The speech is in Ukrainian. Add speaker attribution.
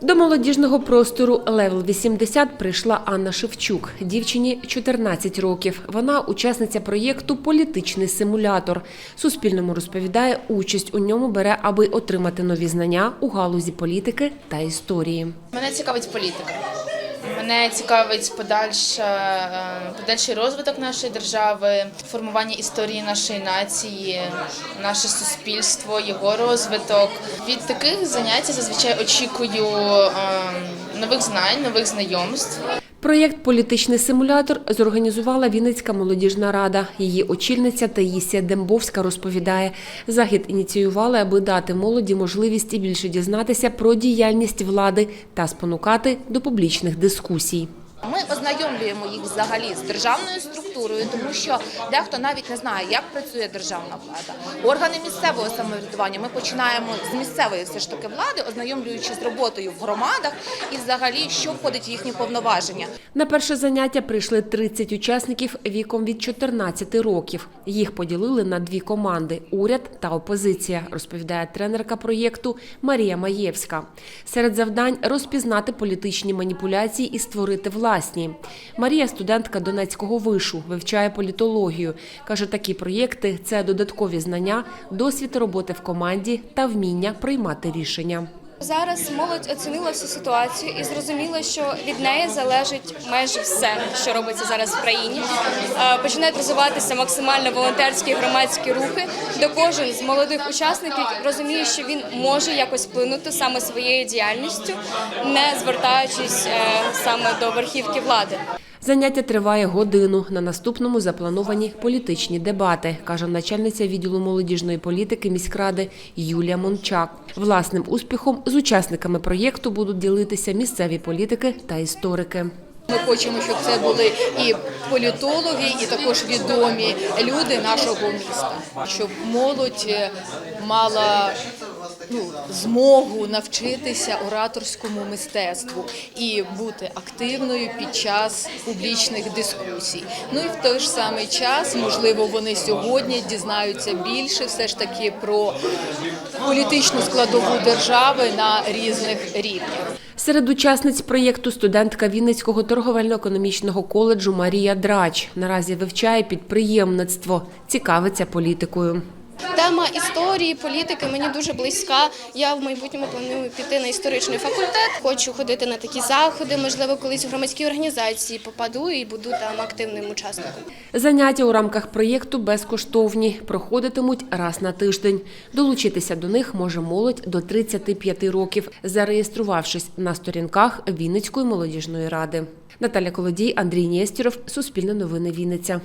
Speaker 1: До молодіжного простору Левел 80 прийшла Анна Шевчук. Дівчині 14 років. Вона учасниця проєкту Політичний симулятор. Суспільному розповідає, участь у ньому бере, аби отримати нові знання у галузі політики та історії.
Speaker 2: Мене цікавить політика. Мене цікавить подальша, е, подальший розвиток нашої держави, формування історії нашої нації, наше суспільство, його розвиток. Від таких занять зазвичай очікую е, нових знань, нових знайомств.
Speaker 1: Проєкт Політичний симулятор зорганізувала Вінницька молодіжна рада. Її очільниця Таїсія Дембовська розповідає, захід ініціювали, аби дати молоді можливість і більше дізнатися про діяльність влади та спонукати до публічних дискусій.
Speaker 3: Ми ознайомлюємо їх взагалі з державною структурою, тому що дехто навіть не знає, як працює державна влада. Органи місцевого самоврядування ми починаємо з місцевої все ж таки влади, ознайомлюючи з роботою в громадах і взагалі, що входить в їхні повноваження.
Speaker 1: На перше заняття прийшли 30 учасників віком від 14 років. Їх поділили на дві команди уряд та опозиція, розповідає тренерка проєкту Марія Маєвська. Серед завдань розпізнати політичні маніпуляції і створити власні. Марія студентка Донецького вишу, вивчає політологію. Каже, такі проєкти це додаткові знання, досвід роботи в команді та вміння приймати рішення.
Speaker 4: Зараз молодь оцінила всю ситуацію і зрозуміла, що від неї залежить майже все, що робиться зараз в країні. Е, Починають розвиватися максимально волонтерські громадські рухи, де кожен з молодих учасників розуміє, що він може якось вплинути саме своєю діяльністю, не звертаючись е, саме до верхівки влади.
Speaker 1: Заняття триває годину. На наступному заплановані політичні дебати, каже начальниця відділу молодіжної політики міськради Юлія Мончак. Власним успіхом з учасниками проєкту будуть ділитися місцеві політики та історики.
Speaker 5: Ми хочемо, щоб це були і політологи, і також відомі люди нашого міста, щоб молодь е, мала ну, змогу навчитися ораторському мистецтву і бути активною під час публічних дискусій. Ну і в той ж самий час, можливо, вони сьогодні дізнаються більше все ж таки про політичну складову держави на різних рівнях.
Speaker 1: Серед учасниць проєкту студентка Вінницького торговельно-економічного коледжу Марія Драч наразі вивчає підприємництво, цікавиться політикою.
Speaker 6: Тема історії, політики мені дуже близька. Я в майбутньому планую піти на історичний факультет. Хочу ходити на такі заходи. Можливо, колись в громадські організації попаду і буду там активним учасником.
Speaker 1: Заняття у рамках проєкту безкоштовні, проходитимуть раз на тиждень. Долучитися до них може молодь до 35 років, зареєструвавшись на сторінках Вінницької молодіжної ради. Наталя Колодій, Андрій Нєстєров, Суспільне новини Вінниця.